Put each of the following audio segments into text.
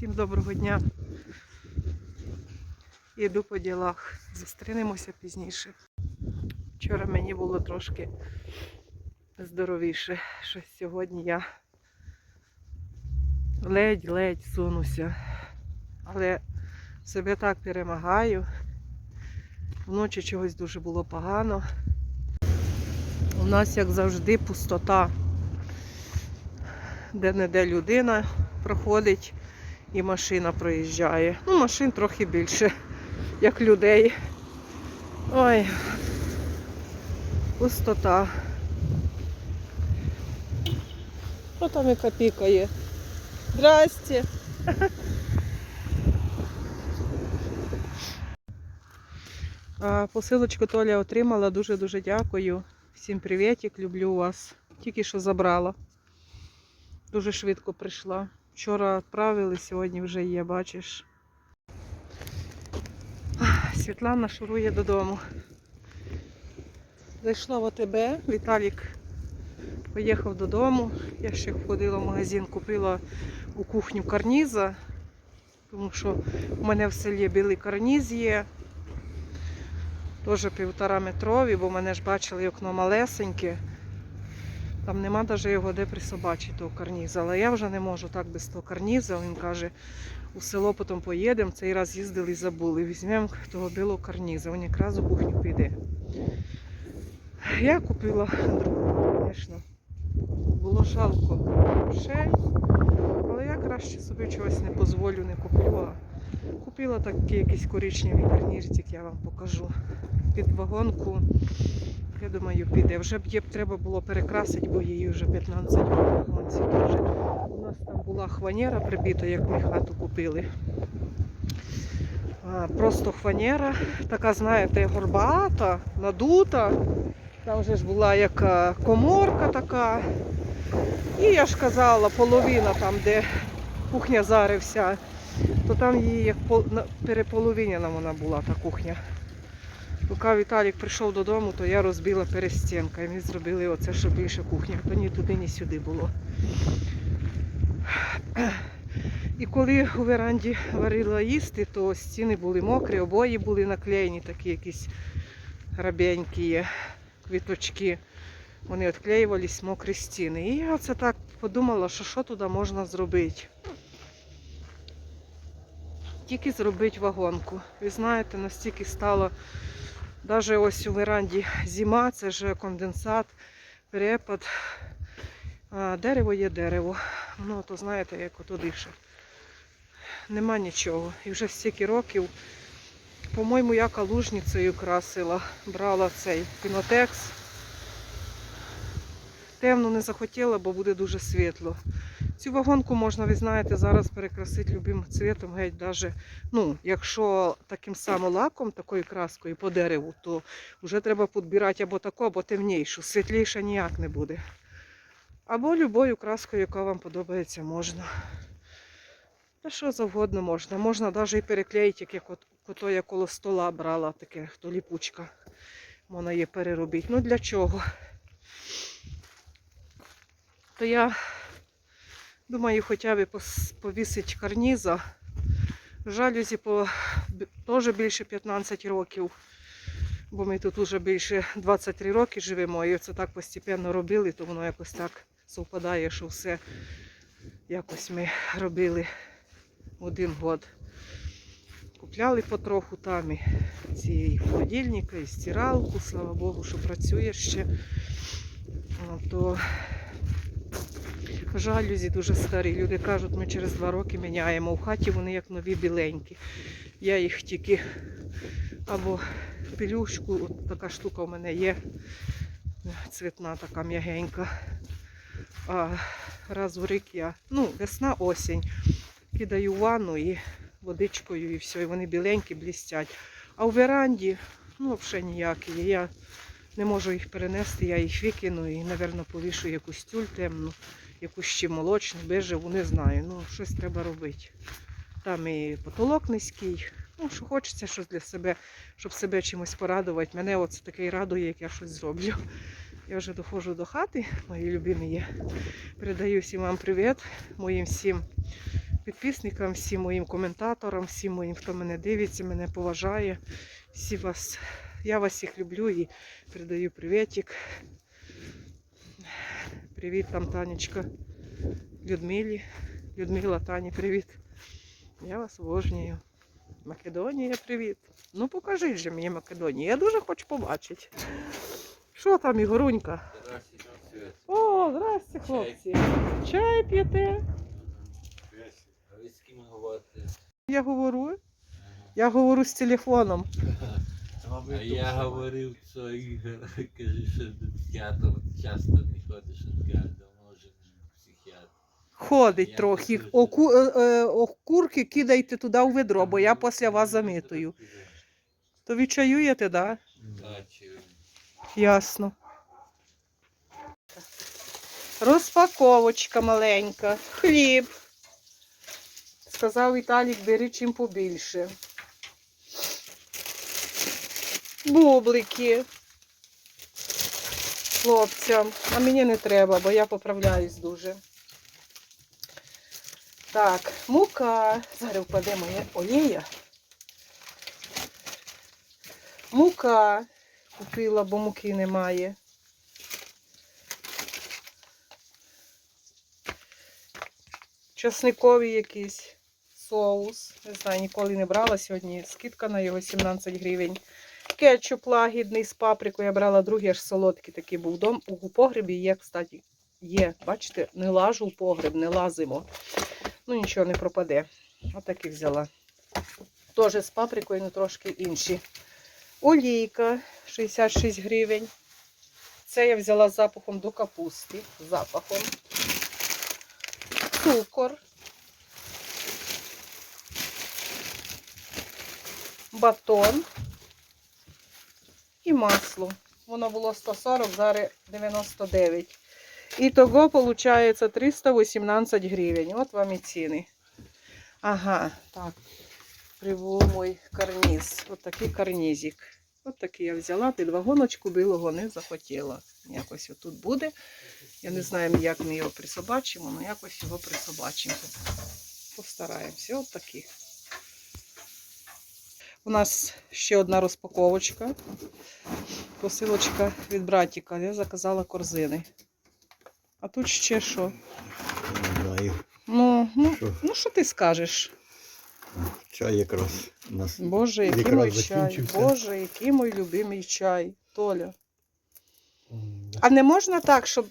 Всім доброго дня. Іду по ділах. Зустрінемося пізніше. Вчора мені було трошки здоровіше. Щось сьогодні я ледь-ледь сунуся. Але себе так перемагаю. Вночі чогось дуже було погано. У нас, як завжди, пустота. Де-не-де людина проходить і машина проїжджає. Ну, машин трохи більше, як людей. Ой, пустота. Хто там яка пікає? Здрасте. Посилочку Толя отримала. Дуже-дуже дякую. Всім привітик, люблю вас. Тільки що забрала. Дуже швидко прийшла. Вчора відправили, сьогодні вже є, бачиш. Світлана шурує додому. Зайшла в АТБ, Віталік поїхав додому. Я ще ходила в магазин, купила у кухню карніза, тому що в мене в селі білий карніз є. Теж півтора метрові, бо мене ж бачили окно малесеньке. Там нема навіть його де присобачити того карніза. Але я вже не можу так без того карніза. Він каже, у село потім поїдемо. Цей раз їздили і забули. Візьмемо того білого карніза. Він якраз у кухню піде. Я купила другу, звісно. Було жалко грошей. Але я краще собі чогось не дозволю, не куплю. Купила такий якийсь коричневий карнірчик, я вам покажу. Під вагонку. Я думаю, піде. Вже б є треба було перекрасити, бо її вже 15 років. У нас там була хванера прибита, як ми хату купили. А, Просто хванера, така, знаєте, горбата, надута. Там вже ж була як коморка така. І я ж казала, половина там, де кухня зарився, то там її як пол- на- переполовинена вона була та кухня. Поки Віталік прийшов додому, то я розбила перестінка. І ми зробили оце, щоб більше кухня. То ні туди, ні сюди було. І коли у веранді варила їсти, то стіни були мокрі, обої були наклеєні, такі якісь рабенькі квіточки. Вони відклеювались мокрі стіни. І я оце так подумала, що що туди можна зробити. Тільки зробити вагонку. Ви знаєте, настільки стало Даже ось у веранді зима, це ж конденсат, перепад. А, дерево є дерево. Ну, то знаєте, як ото дише. Нема нічого. І вже стільки років, по-моєму, я калужницею красила, брала цей пінотекс. Темно не захотіла, бо буде дуже світло. Цю вагонку можна, ви знаєте, зараз перекрасити любим цвітом, геть даже, ну, якщо таким самим лаком, такою краскою по дереву, то вже треба підбирати або таку, або темнішу. Світліше ніяк не буде. Або любою краскою, яка вам подобається, можна. Та що завгодно можна. Можна навіть і переклеїти, як от, ото я коло стола брала, таке, то ліпучка. Можна її переробити. Ну для чого? То я Думаю, хоча б повісить карніза. Жалюзі по теж більше 15 років, бо ми тут вже більше 23 роки живемо, і це так постійно робили, то воно якось так совпадає, що все якось ми робили один год. Купляли потроху там і ці і і стиралку, слава Богу, що працює ще. О, То Жалюзі дуже старі. Люди кажуть, ми через два роки міняємо. У хаті вони як нові біленькі. Я їх тільки або пелюшку, от така штука у мене є, цвітна така м'ягенька. А раз в рік я, ну, весна, осінь, кидаю в ванну і водичкою і все, і вони біленькі, блістять. А у веранді, ну, взагалі ніякі. Я не можу їх перенести, я їх викину і, мабуть, повішу якусь тюль темну якусь ще молочну, бежеву, не знаю. Ну, щось треба робити. Там і потолок низький. Ну, що хочеться щось для себе, щоб себе чимось порадувати. Мене оце таке радує, як я щось зроблю. Я вже доходжу до хати, мої любимі є. Передаю всім вам привіт, моїм всім підписникам, всім моїм коментаторам, всім моїм, хто мене дивиться, мене поважає. Всі вас, я вас всіх люблю і передаю привітик. Привіт там, Танечка, Людмилі. Людмила, Тані, привіт. Я вас обожнюю. Македонія, привіт. Ну покажіть же мені Македонію. Я дуже хочу побачити. Що там, Ігорунька? О, здрасте, хлопці. Чай п'єте? Я говорю. Я говорю з телефоном. А я говорив, що Ігор каже, що до психіатра часто не ходиш від кожного, може психіатр. Ходить Я трохи. Оку, е, е, окурки кидайте туди у ведро, бо я після вас замитую. То ви чаюєте, так? Да? Бачив. Ясно. Розпаковочка маленька. Хліб. Сказав Віталік, бери чим побільше. Бублики. Хлопцям. А мені не треба, бо я поправляюсь дуже. Так, мука. Зараз впаде моя олія. Мука купила, бо муки немає. Часниковий якийсь соус. Не знаю, ніколи не брала сьогодні. Скидка на його 17 гривень. Кетчуп лагідний з паприкою. Я брала другий, аж солодкий такий був. Дом у погребі є, кстати, є. Бачите, не лажу в погреб, не лазимо. Ну нічого не пропаде. Отакий взяла. Теж з паприкою, але трошки інші. Олійка 66 гривень. Це я взяла з запахом до капусти. Запахом. Цукор. Батон. І масло. Воно було 140, зараз 99. І того виходить 318 гривень. От вам і ціни. Ага, так. Приву мой карніз. От такий карнізик. От такий я взяла. Під вагоночку білого не захотіла. Якось отут буде. Я не знаю, як ми його присобачимо, але якось його присобачимо. Постараємося. От такий. У нас ще одна розпаковочка. Посилочка від братіка. Я заказала корзини. А тут ще що? Не знаю. Ну, ну, Що? ну що ти скажеш? Чай якраз у нас. Боже, який Якраз мой чай. закінчився. Боже, який мой любимий чай. Толя. А не можна так, щоб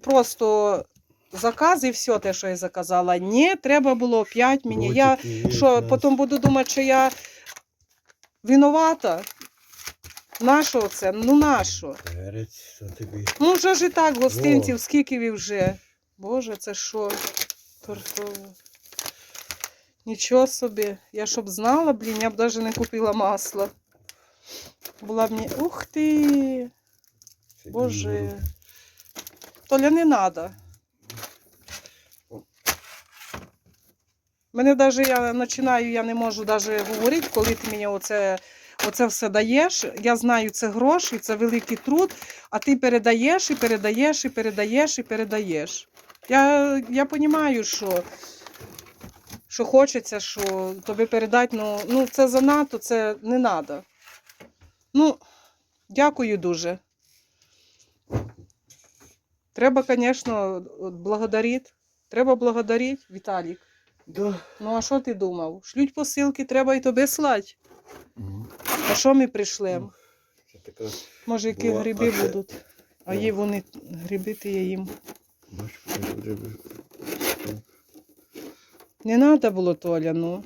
просто заказ і все те, що я заказала. Ні, треба було 5 мені. Я є що, нас. потім буду думати, що я винувата. Нащо це? Ну нащо? Перець, що тобі. Ну вже ж і так гостинців, Во. скільки ви вже. Боже, це що? Тортово. Нічого собі. Я щоб знала, блін, я б навіть не купила масла. Була б мені. Ух ти! Боже. Толя, не треба. Мене навіть я починаю, я не можу навіть говорити, коли ти мені оце, оце все даєш. Я знаю, це гроші, це великий труд, а ти передаєш і передаєш, і передаєш, і передаєш. Я, я розумію, що, що хочеться, що тобі передати, ну, ну це занадто, це не треба. Ну, дякую дуже. Треба, звісно, благодарити. Треба благодарити, Віталік. Да. Ну, а що ти думав? Шлють посилки, треба і тобі слати. Мгм. А що ми прийшлемо? Така, Може, які Була, гриби а будуть? А Ну. є вони гриби, ти я їм. Не треба було Толя, ну.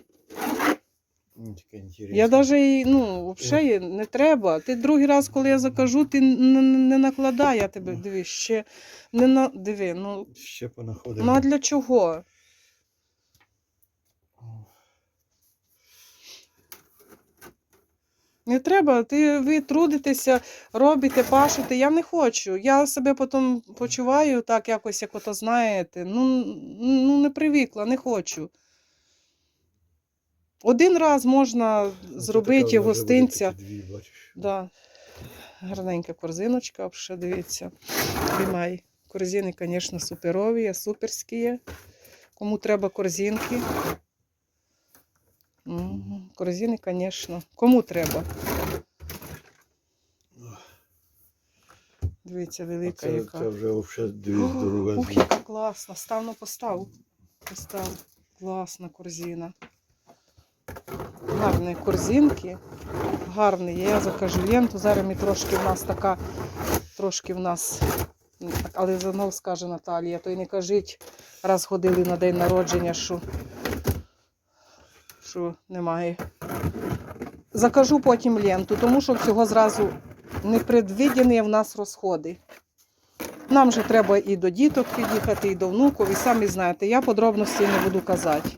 Інтересне. Я навіть, ну, взагалі не треба. Ти другий раз, коли я закажу, ти не, не накладай, я тебе диви, ще не на диви. Ну, Ще понаходимо. ну а для чого? Не треба, ти ви трудитеся, робите, пашете. Я не хочу. Я себе потім почуваю так якось, як ото знаєте. Ну, ну не привикла, не хочу. Один раз можна Ну, зробити гостинця. дві. Да. Гарненька корзиночка, ще дивіться. Приймай. Корзини, звісно, суперові, суперські. Кому треба корзинки. Корзини, звісно. Кому треба? Дивіться, велика Це, яка. це вже взагалі О. Ух, яка класна. Став на постав. Постав. Класна корзина. Гарні корзинки. Гарні. Я закажу ленту. Зараз ми трошки в нас така, трошки в нас, але знов скаже Наталія, то й не кажіть, раз ходили на день народження, що, що немає. Закажу потім ленту, тому що всього зразу непредвидені в нас розходи. Нам же треба і до діток під'їхати, і до внуків, і самі знаєте, я подробностей не буду казати.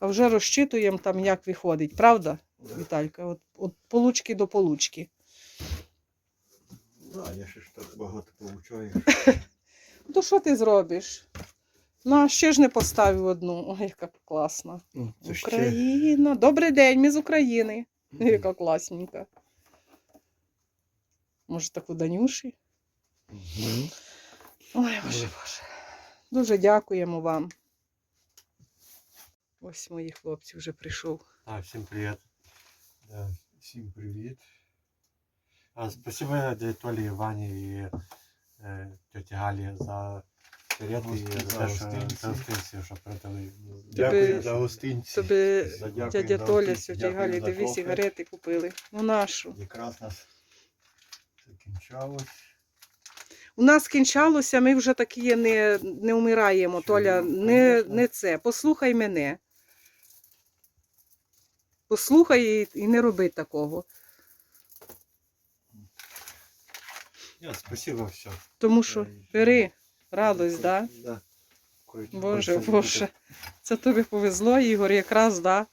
А вже розчитуємо там, як виходить, правда, Віталька? От, от получки до получки. Да, я ще ж так багато получаю. То що ти зробиш? Ну, а ще ж не поставив одну. Ой, яка класна. Ну, Це ще. Україна. Добрий день, ми з України. Яка класненька. Може, так у Данюші? Мгм. Ой, боже, боже. Дуже дякуємо вам. Ось мої хлопці вже прийшов. А, всем привет. Да, всем привет. А, спасибо Толе, Ване и э, тете Галі за гостинці. що передали. Дякую за гостинці. Тобі дядя Толя, сьогодні Галі, дві сигарети купили. Ну нашу. Якраз нас закінчалось. У нас кінчалося, ми вже такі не, не вмираємо, Толя. Ну, Не, не це. Послухай мене. Послухай і, і не роби такого. Ні, спасибо, все. Тому що бери радость, да? Да. Боже, Боже. Це тобі повезло, Ігор, якраз, да?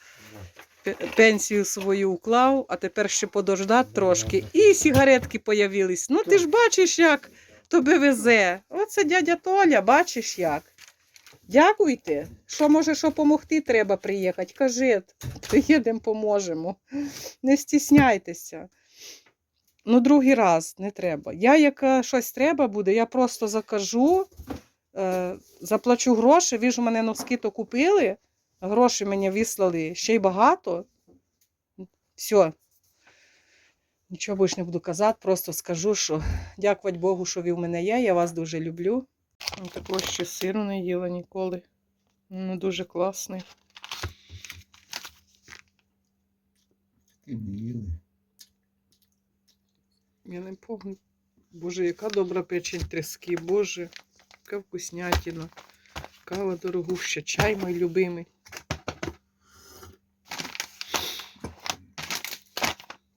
Пенсію свою уклав, а тепер ще подождати Да, трошки. І сигаретки появились. Ну ти ж бачиш, як тобі везе. Оце дядя Толя, бачиш як. Дякуйте. Що може, що допомогти треба приїхати? Кажіть, приїдемо, поможемо. Не стісняйтеся. Ну, другий раз не треба. Я, як щось треба буде, я просто закажу, е, заплачу гроші. Ви ж мене носки то купили, гроші мені вислали ще й багато. Все. Нічого більше не буду казати, просто скажу, що дякувати Богу, що ви в мене є. Я вас дуже люблю. Ну, Такого ще сиру не їла ніколи. Ну, дуже класний. Не їли. Я не помню. Боже, яка добра печень трески, Боже, яка вкуснятина. Кава дорогуща, чай мій любимий.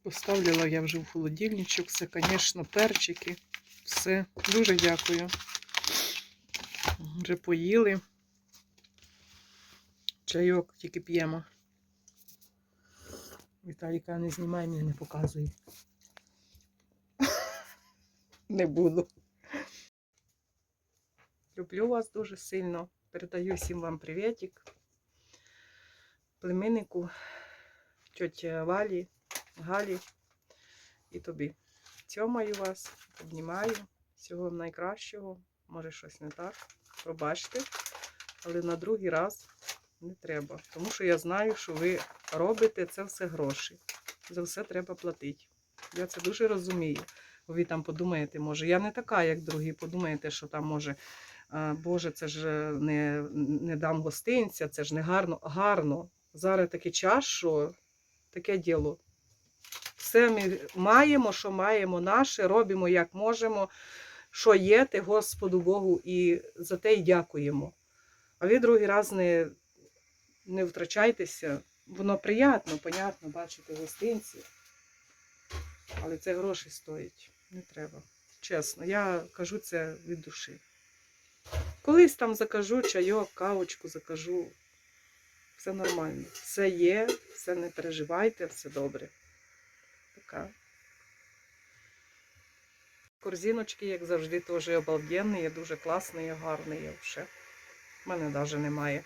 Поставляла я вже в холодильничок, все, звісно, перчики. Все. Дуже дякую. Вже поїли. Чайок тільки п'ємо. Віталіка не знімай, мені не показує. Не буду. Люблю вас дуже сильно. Передаю всім вам привітик. Племіннику, тьоті Валі, Галі і тобі. Цьомаю вас, обнімаю. Всього найкращого. Може щось не так. Пробачте. Але на другий раз не треба. Тому що я знаю, що ви робите це все гроші. За все треба платити. Я це дуже розумію. Ви там подумаєте, може, я не така, як другі. Подумаєте, що там може, Боже, це ж е, не, не дам гостинця, це ж не гарно. Гарно. Зараз такий час, що таке діло. Все ми маємо, що маємо наше, робимо як можемо, що є, те Господу Богу, і за те й дякуємо. А ви другий раз не, не втрачайтеся. Воно приємно, понятно, бачити гостинці. Але це гроші стоїть. Не треба. Чесно, я кажу це від душі. Колись там закажу чайок, кавочку закажу. Все нормально. Все є, все не переживайте, все добре. Така. Корзиночки, як завжди, теж обалденні, дуже класні, гарні є вже. У мене навіть немає.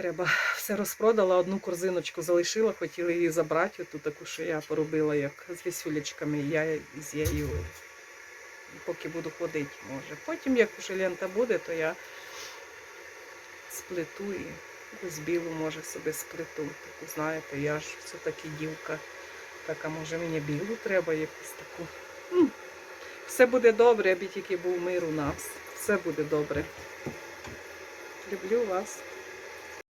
Треба все розпродала, одну корзиночку залишила, хотіла її забрати, оту таку, що я поробила як з вісюлечками. Я з нею поки буду ходити, може. Потім, як вже лента буде, то я сплету і якусь білу, може, собі сплету. Таку, знаєте, я ж все-таки дівка. Так, а може мені білу треба якусь таку. Все буде добре, аби тільки був мир у нас. Все буде добре. Люблю вас.